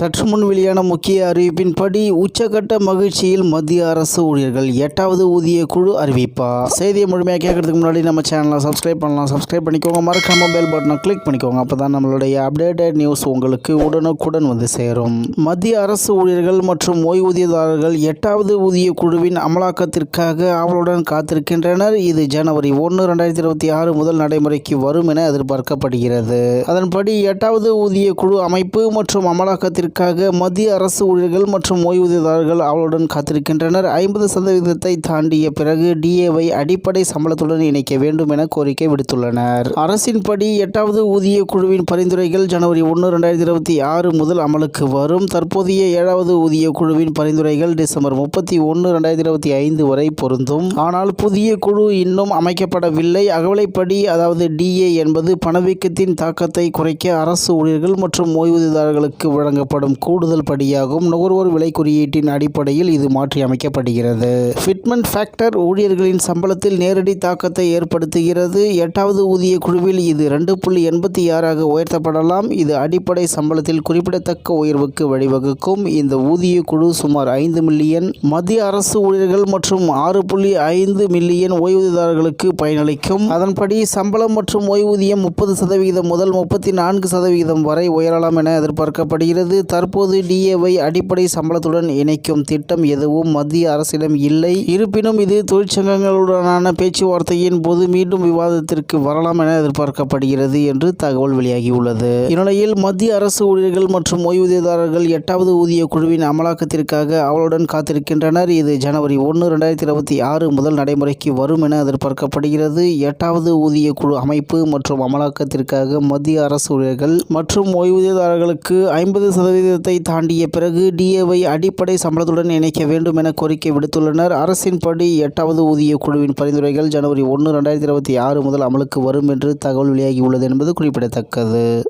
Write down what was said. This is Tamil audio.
சற்று முன் வெளியான முக்கிய அறிவிப்பின்படி உச்சகட்ட மகிழ்ச்சியில் மத்திய அரசு ஊழியர்கள் எட்டாவது ஊதிய குழு அறிவிப்பா. செய்தியை முழுமையாக கேட்கறதுக்கு முன்னாடி நம்ம சேனலை சப்ஸ்கிரைப் பண்ணலாம். சப்ஸ்கிரைப் பண்ணிக்கோங்க. மறக்காம பெல் பட்டனை கிளிக் பண்ணிக்கோங்க. அப்போ தான் நம்மளுடைய அப்டேட்டட் நியூஸ் உங்களுக்கு உடனுக்குடன் வந்து சேரும். மத்திய அரசு ஊழியர்கள் மற்றும் ஓய்வூதியதாரர்கள் எட்டாவது ஊதிய குழுவின் அமலாக்கத்திற்காக ஆவலுடன் காத்திருக்கின்றனர். இது ஜனவரி ஒன்று ரெண்டாயிரத்தி இருபத்தி ஆறு முதல் நடைமுறைக்கு வரும் என எதிர்பார்க்கப்படுகிறது. அதன்படி எட்டாவது ஊதிய குழு அமைப்பு மற்றும் அமலாக்கத்திற்கு அமலாக்கத்திற்காக மத்திய அரசு ஊழியர்கள் மற்றும் ஓய்வூதியதாரர்கள் அவளுடன் காத்திருக்கின்றனர். ஐம்பது சதவீதத்தை தாண்டிய பிறகு டிஏவை அடிப்படை சம்பளத்துடன் இணைக்க வேண்டும் என கோரிக்கை விடுத்துள்ளனர். அரசின்படி எட்டாவது ஊதிய குழுவின் பரிந்துரைகள் ஜனவரி ஒன்று ரெண்டாயிரத்தி இருபத்தி ஆறு முதல் அமலுக்கு வரும். தற்போதைய ஏழாவது ஊதிய குழுவின் பரிந்துரைகள் டிசம்பர் முப்பத்தி ஒன்று ரெண்டாயிரத்தி இருபத்தி ஐந்து வரை பொருந்தும். ஆனால் புதிய குழு இன்னும் அமைக்கப்படவில்லை. அகவலைப்படி அதாவது டிஏ என்பது பணவீக்கத்தின் தாக்கத்தை குறைக்க அரசு ஊழியர்கள் மற்றும் ஓய்வூதியதாரர்களுக்கு வழங்கப்படும் கூடுதல் படியாகும். நுகர்வோர் விலை குறியீட்டின் அடிப்படையில் இது மாற்றி அமைக்கப்படுகிறது. ஃபிட்மெண்ட் ஃபேக்டர் ஊழியர்களின் சம்பளத்தில் நேரடி தாக்கத்தை ஏற்படுத்துகிறது. எட்டாவது ஊதிய குழுவில் இது ரெண்டு புள்ளி எண்பத்தி ஆறாக உயர்த்தப்படலாம். இது அடிப்படை சம்பளத்தில் குறிப்பிடத்தக்க உயர்வுக்கு வழிவகுக்கும். இந்த ஊதிய குழு சுமார் ஐந்து மில்லியன். மத்திய அரசு ஊழியர்கள் மற்றும் ஆறு புள்ளி ஐந்து மில்லியன் ஓய்வூதியதாரர்களுக்கு பயனளிக்கும். அதன்படி சம்பளம் மற்றும் ஓய்வூதியம் முப்பது சதவிகிதம் முதல் முப்பத்தி நான்கு சதவிகிதம் வரை உயரலாம் என எதிர்பார்க்கப்படுகிறது. தற்போது டிஏவை அடிப்படை சம்பளத்துடன் இணைக்கும் திட்டம் எதுவும் மத்திய அரசிடம் இல்லை. இருப்பினும் இது தொழிற்சங்கங்களுடனான பேச்சுவார்த்தையின் போது மீண்டும் விவாதத்திற்கு வரலாம் என எதிர்பார்க்கப்படுகிறது என்று தகவல் வெளியாகியுள்ளது. இந்நிலையில் மத்திய அரசு ஊழியர்கள் மற்றும் ஓய்வூதியதாரர்கள் எட்டாவது ஊதிய குழுவின் அமலாக்கத்திற்காக அவளுடன் காத்திருக்கின்றனர். இது ஜனவரி ஒன்று ரெண்டாயிரத்தி இருபத்தி ஆறு முதல் நடைமுறைக்கு வரும் என எதிர்பார்க்கப்படுகிறது. எட்டாவது ஊதிய குழு அமைப்பு மற்றும் அமலாக்கத்திற்காக மத்திய அரசு ஊழியர்கள் மற்றும் ஓய்வூதியதாரர்களுக்கு ஐம்பது சதவீதத்தை தாண்டிய பிறகு டிஏவை அடிப்படை சம்பளத்துடன் இணைக்க வேண்டும் என கோரிக்கை விடுத்துள்ளனர். அரசின்படி எட்டாவது ஊதிய குழுவின் பரிந்துரைகள் ஜனவரி ஒன்று ரெண்டாயிரத்தி இருபத்தி ஆறு முதல் அமலுக்கு வரும் என்று தகவல் வெளியாகியுள்ளது என்பது குறிப்பிடத்தக்கது.